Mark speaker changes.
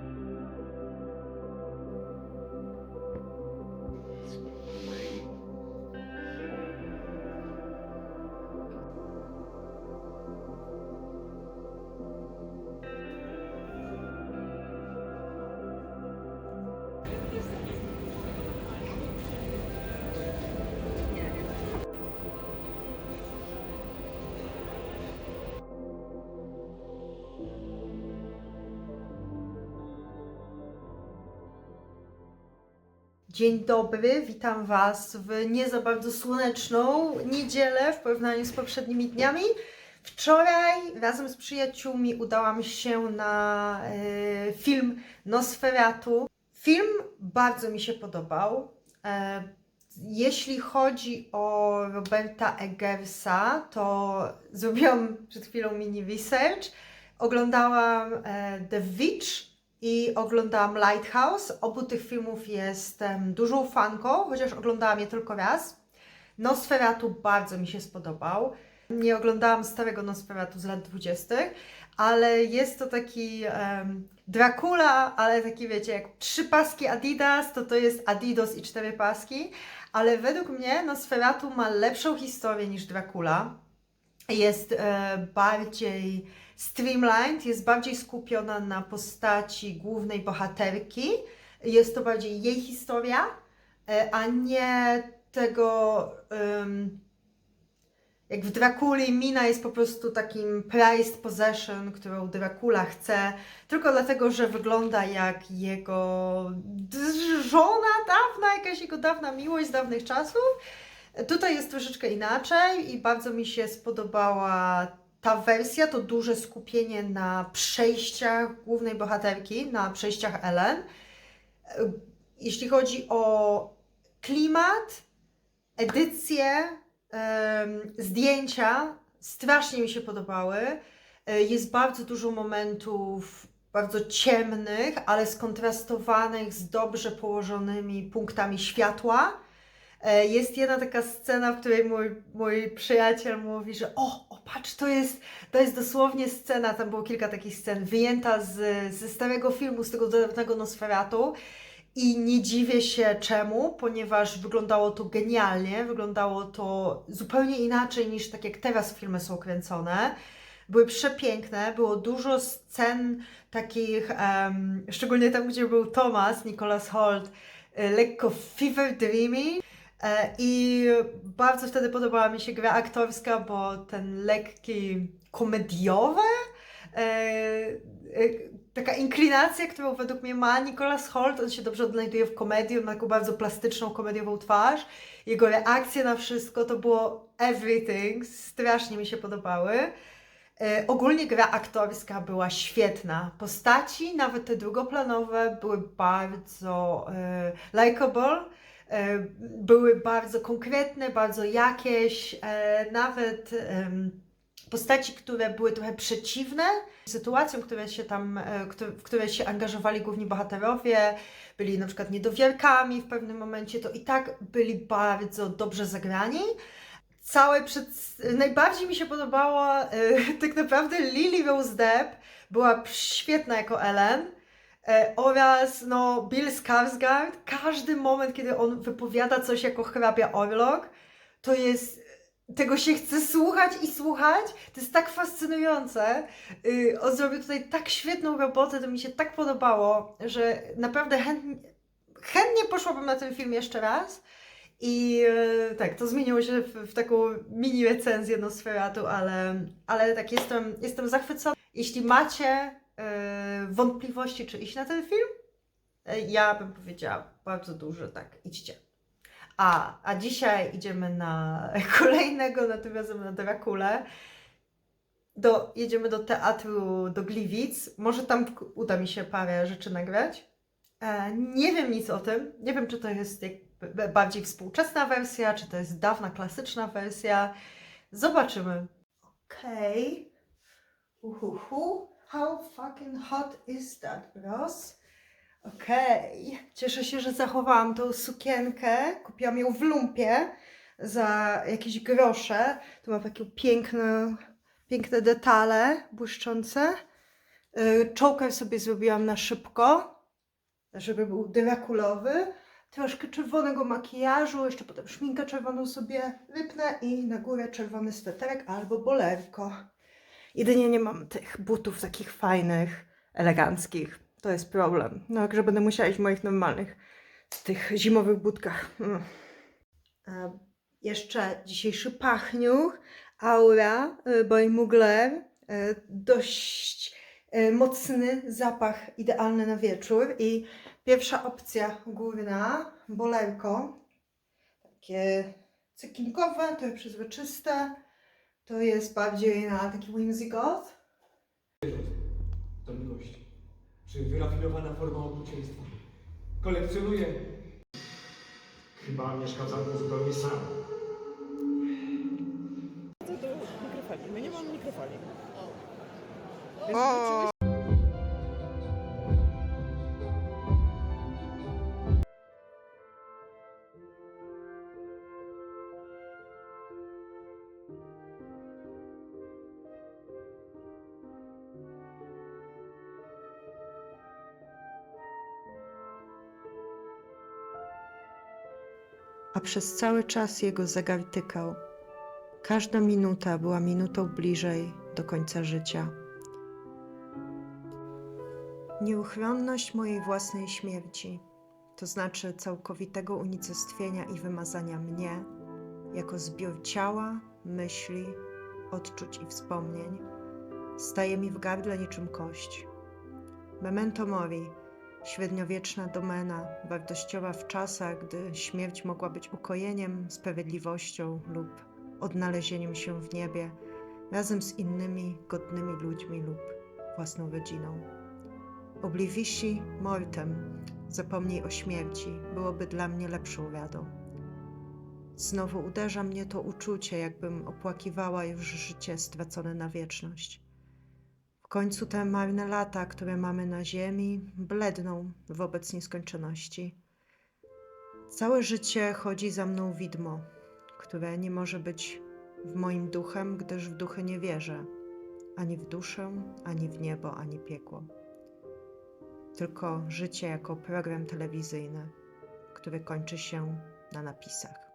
Speaker 1: thank you Dzień dobry, witam Was w nie za bardzo słoneczną niedzielę w porównaniu z poprzednimi dniami. Wczoraj razem z przyjaciółmi udałam się na e, film Nosferatu. Film bardzo mi się podobał. E, jeśli chodzi o Roberta Eggersa, to zrobiłam przed chwilą mini research. Oglądałam e, The Witch i oglądałam Lighthouse. Obu tych filmów jestem dużą fanką, chociaż oglądałam je tylko raz. Nosferatu bardzo mi się spodobał. Nie oglądałam starego Nosferatu z lat 20., ale jest to taki em, Dracula, ale taki wiecie, jak trzy paski Adidas, to to jest Adidas i cztery paski. Ale według mnie Nosferatu ma lepszą historię niż Dracula. Jest e, bardziej streamlined, jest bardziej skupiona na postaci głównej bohaterki. Jest to bardziej jej historia, e, a nie tego. em, jak w Drakuli Mina jest po prostu takim prized possession, którą Dracula chce, tylko dlatego, że wygląda jak jego żona dawna, jakaś jego dawna miłość z dawnych czasów. Tutaj jest troszeczkę inaczej i bardzo mi się spodobała ta wersja, to duże skupienie na przejściach głównej bohaterki, na przejściach Ellen. Jeśli chodzi o klimat, edycję, zdjęcia, strasznie mi się podobały. Jest bardzo dużo momentów bardzo ciemnych, ale skontrastowanych z dobrze położonymi punktami światła. E, Jest jedna taka scena, w której mój, mój przyjaciel mówi, że o, o patrz, to jest, to jest dosłownie scena, tam było kilka takich scen, wyjęta z, ze starego filmu, z tego dawnego Nosferatu i nie dziwię się czemu, ponieważ wyglądało to genialnie, wyglądało to zupełnie inaczej niż tak jak teraz filmy są kręcone. Były przepiękne, było dużo scen takich, em, szczególnie tam, gdzie był Thomas, Nicholas Holt, e, lekko fever dreamy, I bardzo wtedy podobała mi się gra aktorska, bo ten lekki komediowe, e, e, taka inklinacja, którą według mnie ma Nicholas Holt, on się dobrze odnajduje w komedii, on ma taką bardzo plastyczną, komediową twarz. Jego reakcje na wszystko to było everything, strasznie mi się podobały. E, Ogólnie gra aktorska była świetna. Postaci, nawet te drugoplanowe, były bardzo e, likable e, były bardzo konkretne, bardzo jakieś, e, nawet postaci, które były trochę przeciwne sytuacjom, które się tam, e, w które się angażowali główni bohaterowie, byli na przykład niedowierkami w pewnym momencie, to i tak byli bardzo dobrze zagrani. Całe przed... Najbardziej mi się podobała e, tak naprawdę Lily Rose Depp, była świetna jako Ellen. E, oraz no, Bill Skarsgård, każdy moment, kiedy on wypowiada coś jako hrabia Orlok, to jest, tego się chce słuchać i słuchać, to jest tak fascynujące. Y, on zrobił tutaj tak świetną robotę, to mi się tak podobało, że naprawdę chętnie, chętnie poszłabym na ten film jeszcze raz. I e, tak, to zmieniło się w, w taką mini recenzję Nosferatu, ale, ale tak, jestem, jestem zachwycona. Jeśli macie wątpliwości, czy iść na ten film, e, ja bym powiedziała bardzo duże, tak, idźcie. A, a dzisiaj idziemy na kolejnego, na tym razem na Drakulę. Do, jedziemy do teatru do Gliwic. Może tam uda mi się parę rzeczy nagrać. E, nie wiem nic o tym. Nie wiem, czy to jest bardziej współczesna wersja, czy to jest dawna, klasyczna wersja. Zobaczymy. Okej. Uhuhu. How fucking hot is that, Ross? Okej. Cieszę się, że zachowałam tą sukienkę. Kupiłam ją w lumpie za jakieś grosze. Tu ma takie piękne, piękne detale błyszczące. Y, Choker sobie zrobiłam na szybko, żeby był drakulowy. Troszkę czerwonego makijażu, jeszcze potem szminkę czerwoną sobie wypnę i na górę czerwony sweterek albo bolerko. Jedynie nie mam tych butów takich fajnych, eleganckich. To jest problem. No, także będę musiała iść w moich normalnych, tych zimowych butkach. Mm. Jeszcze dzisiejszy pachniuch, Aura y, by Mugler. Y, Dość y, mocny zapach, idealny na wieczór. I pierwsza opcja górna, bolerko. Takie cekinkowe, to jest przezroczyste. To jest bardziej na taki whimsy goth.
Speaker 2: To miłość. Czy wyrafinowana forma okrucieństwa. Kolekcjonuję.
Speaker 3: Chyba mieszka za mną zupełnie sam.
Speaker 4: do mikrofali. My nie mamy mikrofali.
Speaker 1: A przez cały czas jego zegar tykał. Każda minuta była minutą bliżej do końca życia. Nieuchronność mojej własnej śmierci, to znaczy całkowitego unicestwienia i wymazania mnie jako zbiór ciała, myśli, odczuć i wspomnień, staje mi w gardle niczym kość. Memento mori, średniowieczna domena, wartościowa w czasach, gdy śmierć mogła być ukojeniem, sprawiedliwością lub odnalezieniem się w niebie razem z innymi godnymi ludźmi lub własną rodziną. Oblivici mortem, zapomnij o śmierci, byłoby dla mnie lepszą radą. Znowu uderza mnie to uczucie, jakbym opłakiwała już życie stracone na wieczność. W końcu te marne lata, które mamy na ziemi, bledną wobec nieskończoności. Całe życie chodzi za mną widmo, które nie może być w moim duchem, gdyż w duchy nie wierzę, ani w duszę, ani w niebo, ani piekło. Tylko życie jako program telewizyjny, który kończy się na napisach.